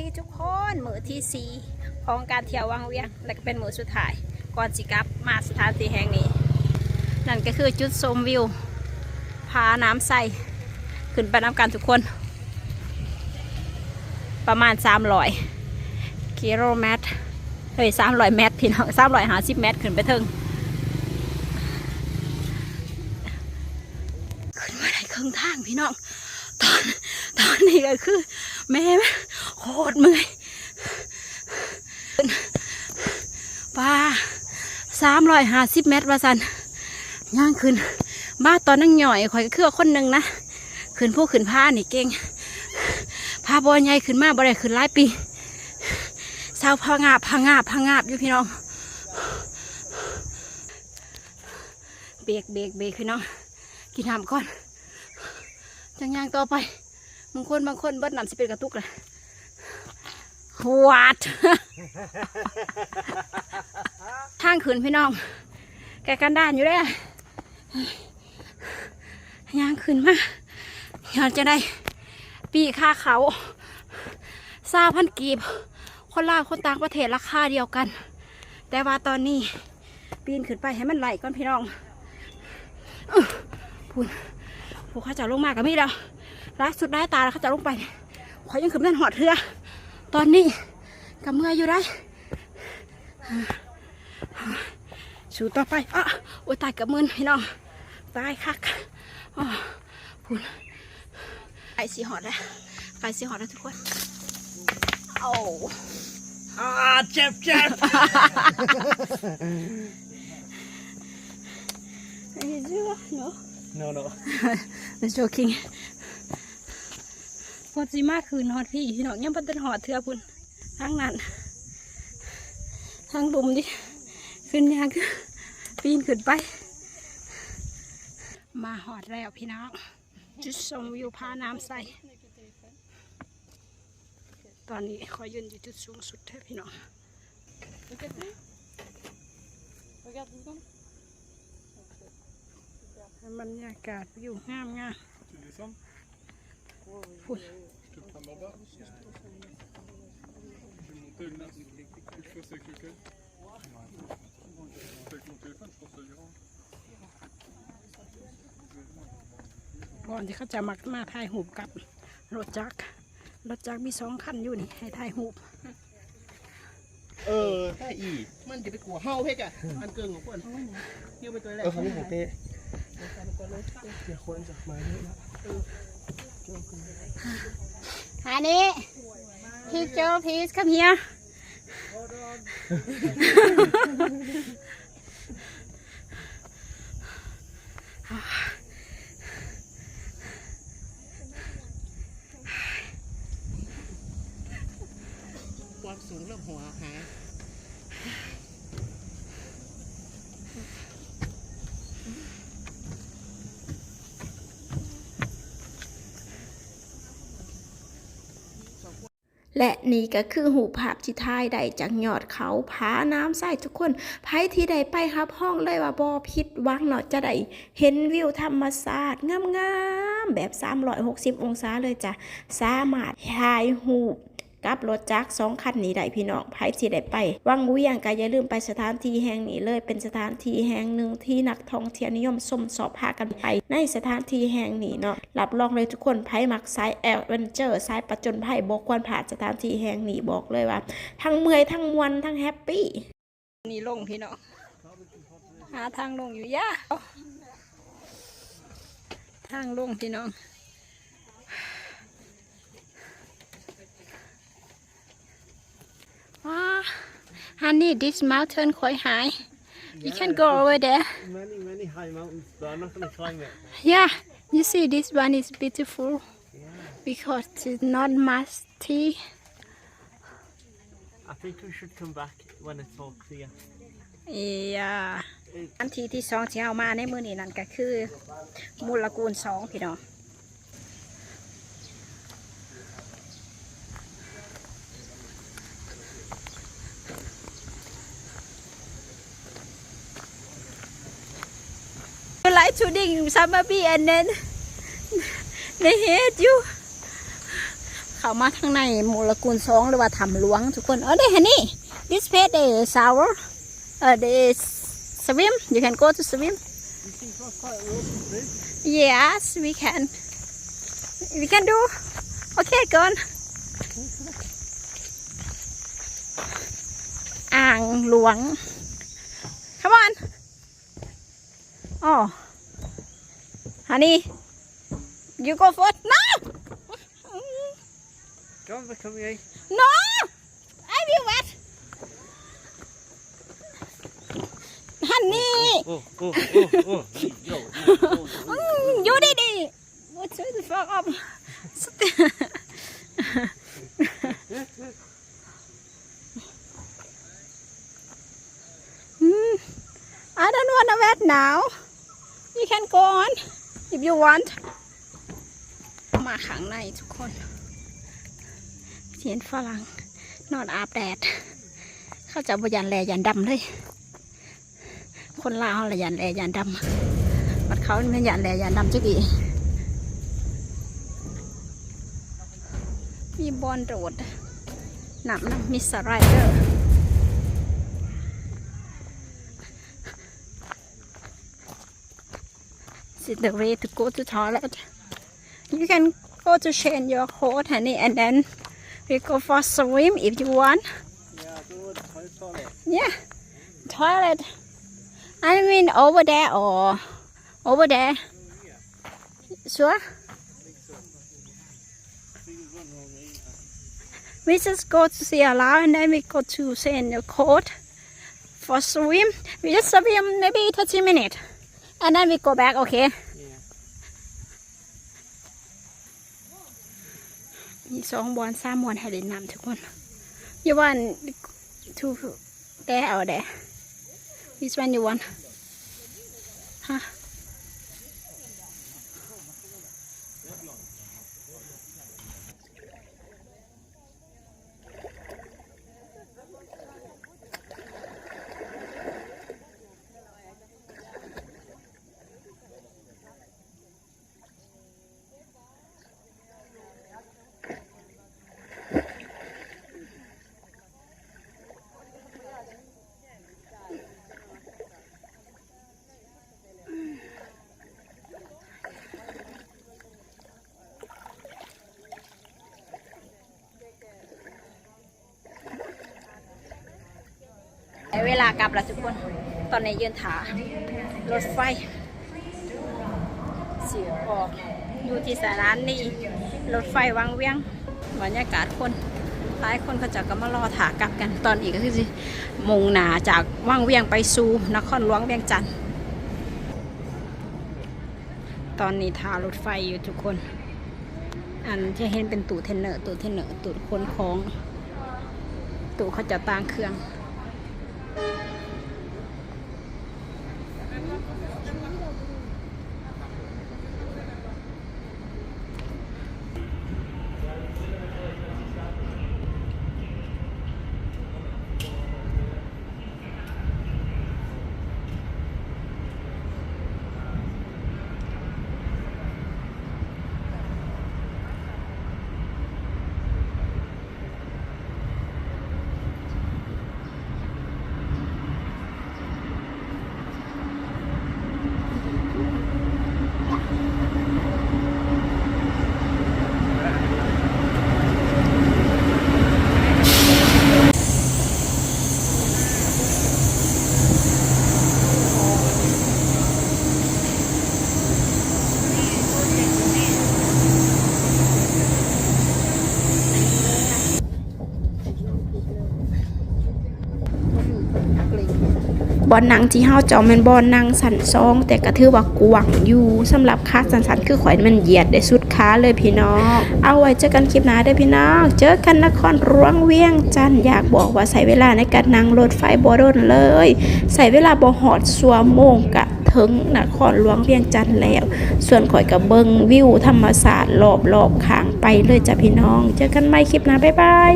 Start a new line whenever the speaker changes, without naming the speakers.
ดีทุกคนมือที่สี่ของการเที่ยววังเวียง และก็เป็นมือสุดท้าย ก่อนสิกลับมาสถานที่แห่งนี้ นั่นก็คือจุดชมวิวผาน้ำใสขึ้นไปน้ำกันทุกคน ประมาณ300กิโลเมตรเฮ้ย300เมตรพี่น้อง350เมตรขึ้นไปถึงขึ้นมาได้ครึ่งทางพี่น้องตอนตอนนี้ก็คือ แม่โคตรเมื่อยป้าสามร้อยห้าสิบเมตรว่าสันย่างขึ้น บ้าตอนนั่งหน่อยข่อยก็คือคนหนึ่งนะขึ้นผู้ขึ้นผ้านี่เก่งผ้าบอลใหญ่ขึ้นมาบ่ได้ขึ้นหลายปีเศร้าพางาบพางาบพางาบอยู่พี่น้องเบรกเบรกเบรกพี่น้องกินน้ำก่อนจังย่างต่อไป บางคนบางคนเบิดน้ำสิเป็นกระตุกเลยวัดทางขืนพี่น้อง แกกันด้านอยู่เลยย่างขึ้นมาอยากจะได้ปีค่าเขาซาพันกีบ คนลาวคนต่างประเทศราคาเดียวกัน แต่ว่าตอนนี้ ปีนขึ้นไปให้มันไหลก่อนพี่น้องอื้อพูนพวกเขาจะลงมากับมีแล้ว ร้ายสุดร้ายตาแล้วเขาจะลงไปขอยังขึ้นนั่นหอดเรือตอนนี้กับเมื่อยอยู่ได้สู่ต่อไปอะโอ้ยตายกับมือนพี่น้องตายคักอ๋อพูนไอสีหอดแล้วไอสีหอดแล้วทุกคนโอ้
Ah, Jeff, Jeff!
ไอ้เจ้าเนาะ
no, no.
I'm joking พอสิมากคืนหอดพี่พี่น้องยังเป็นหอดเถื่อพุ่นทั้งนั้นทั้งบุมดิขึ้นยางคือปีนขึ้นไป มาหอดแล้วพี่น้องจุดชมวิวพาน้ำใสตอนนี้ขอยืนอยู่จุดสูงสุดเถอะพี่น้องบรรยากาศวิวงามงาม Full.
Je te prends en bas. Je vais monter une masse. Que je fasse avec lequel Avec mon téléphone, je pense que ça ira.
ก่อนที่เขาจะมามาถ่ายหูปกับรถจักรรถจักรมีสองคันอยู่นี่ให้ถ่ายหูป
เออใช่อีมันจะไปกลัวเฮาเพกอะมันเกินของคนเที่ยวไปตัวแรก
เออเขาไม่ของเต้เดี๋ยวคนจากมาเยอะแล้ว
อันนี้ picture please come here
ความสูงเริ่มหัวหาย
และนี่ก็คือหูภาพที่ท้ายได้จากยอดเขาผาน้ำใสทุกคนไผที่ใดไปครับห้องเลยว่าบอพิษวังเนาะจะได้เห็นวิวธรรมศาสตร์งามๆแบบ 360 องศาเลยจ้ะสามารถถ่ายหู กับรถจักรสองคันนี้ได้พี่น้องไผที่ได้ไป วังเวียงก็อย่าลืมไปสถานที่แห่งนี้เลยเป็นสถานที่แห่งหนึ่งที่นักท่องเที่ยวนิยมชมสอบพากันไปในสถานที่แห่งนี้เนาะรับรองเลยทุกคนไผมักสายแอดเวนเจอร์สายประจนภัยบอกควรผ่านสถานที่แห่งนี้บอกเลยว่า ทั้งเมื่อยทั้งมวนทั้งแฮปปี้
นี่ลงพี่น้องหาทางลงอยู่ย่าทางลงพี่น้อง ว้า honey this mountain คอยหาย you can go over there
Many, many high mountains, but I'm not going to climb it.
yeah you see this one is beautiful because it's not musty
I think we should come back when it's all clear.
อย่าอันที่ที่สองที่เอามาในมือนี้นั่นก็คือมูลกูลสองพี่น้อง like to dig some bee and then they hate you เข้ามาทางในหมูลกุลสองหรือว่าถ้ำหลวงทุกคนเออได้เห็นนี่ this place they sour เออ they swim you can go to swim yes we can we can do okay go on อ่างหลวง come on oh honey you go first no
Come, come here.
no I will wet honey
Oh, oh, oh, oh. Yo, yo,
Mm, you did it what the fuck up Hmm, I don't want to wet now you can go on if you want มาข้างในทุกคนเห็นฝรั่งนอนอาบแดด เขาจะบยันแลยันดำเลย คนลาวละยันแลยันดำบัดเขาไม่ยันแลยันดำจักดีมีบอลโรดหนักนะมีสไลเดอร์ This is the way to go to toilet. You can go to change your coat, honey, and then we go for swim if you want.
Yeah, good. My toilet.
Yeah, toilet. I mean over there or over there. Sure. We just go to see a lot and then we go to change your coat for swim. We just swim maybe 30 minutes อันนั้น we go back, okay?
Yeah.
มีสองบอลสามบอลให้เล่นน้ำทุกคนยูวันทูแดเอาแด Which one you want ฮะด้เวลากลับแล้วทุกคน ตอนนี้ยืนถารถไฟ เสียออกอยู่ที่สถานีรถไฟวังเวียงบรรยากาศคนหลายคนเขาจะก็มารอถากลับกันตอนอีกก็คือสิมงหนาจากวังเวียงไปสู่นครหลวงเวียงจันทน์ตอนนี้ทารถไฟอยู่ทุกคน อันที่เห็นเป็นตู้เทนเนอร์ตู้เทนเนอร์ตู้คนของตู้เขาจะต่างเครื่อง
Thank you. อลนังที่เฮาจอแม่นบอลนังสันซอง แต่ก็ถือว่ากวางอยู่สำหรับคาสันสันคือข่อยมันเหยียดได้สุดขาเลยพี่น้อง เอาไว้เจอกันคลิปหน้าเด้พี่น้อง เจอกันนครหลวงเวียงจันทน์อยากบอกว่าใส่เวลาในการนั่งรถไฟบ่โดนเลย ใส่เวลาบ่ฮอดสัวโมงกะถึงนครหลวงเวียงจันทน์แล้ว ส่วนข่อยก็เบิงวิวธรรมศาสตร์รอบๆข้างไปเลยจ้ะพี่น้อง เจอกันใหม่คลิปหน้าบ๊ายบาย